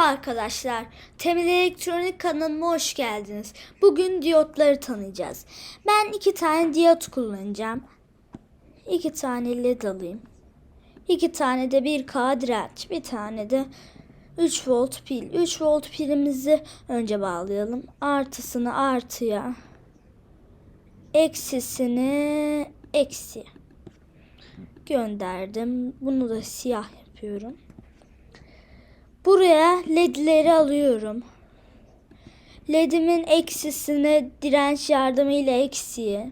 arkadaşlar. Temel Elektronik kanalıma hoş geldiniz. Bugün diyotları tanıyacağız. Ben iki tane diyot kullanacağım. İki tane led alayım. İki tane de 1K direnç. Bir tane de 3 volt pil. 3 volt pilimizi önce bağlayalım. Artısını artıya. Eksisini eksi. Gönderdim. Bunu da siyah yapıyorum. Buraya ledleri alıyorum. Ledimin eksisini direnç yardımıyla eksiye.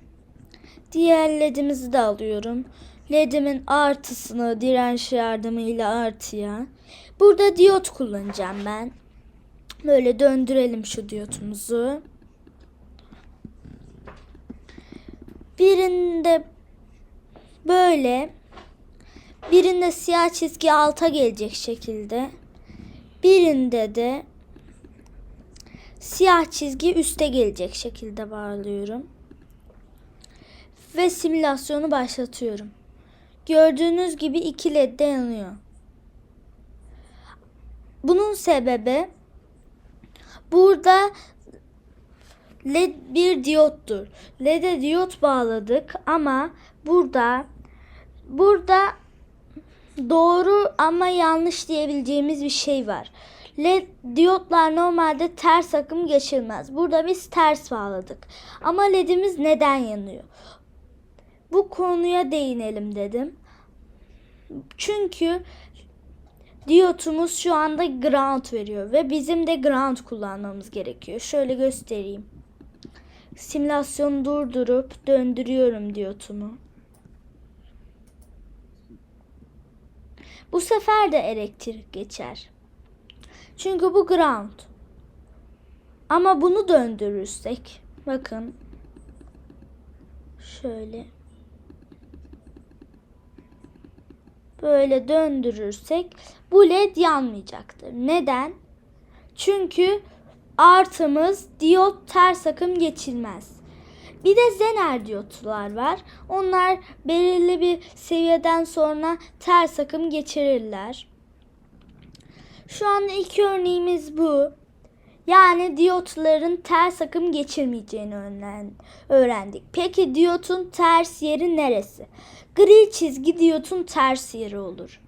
Diğer ledimizi de alıyorum. Ledimin artısını direnç yardımıyla artıya. Burada diyot kullanacağım ben. Böyle döndürelim şu diyotumuzu. Birinde böyle birinde siyah çizgi alta gelecek şekilde. Birinde de siyah çizgi üste gelecek şekilde bağlıyorum. Ve simülasyonu başlatıyorum. Gördüğünüz gibi iki led yanıyor. Bunun sebebi burada led bir diyottur. LED'e diyot bağladık ama burada burada doğru ama yanlış diyebileceğimiz bir şey var. LED diyotlar normalde ters akım geçirmez. Burada biz ters bağladık. Ama LED'imiz neden yanıyor? Bu konuya değinelim dedim. Çünkü diyotumuz şu anda ground veriyor ve bizim de ground kullanmamız gerekiyor. Şöyle göstereyim. Simülasyonu durdurup döndürüyorum diyotumu. Bu sefer de elektrik geçer. Çünkü bu ground. Ama bunu döndürürsek bakın şöyle böyle döndürürsek bu led yanmayacaktır. Neden? Çünkü artımız diyot ters akım geçilmez. Bir de zener diyotlar var. Onlar belirli bir seviyeden sonra ters akım geçirirler. Şu anda ilk örneğimiz bu. Yani diyotların ters akım geçirmeyeceğini öğrendik. Peki diyotun ters yeri neresi? Gri çizgi diyotun ters yeri olur.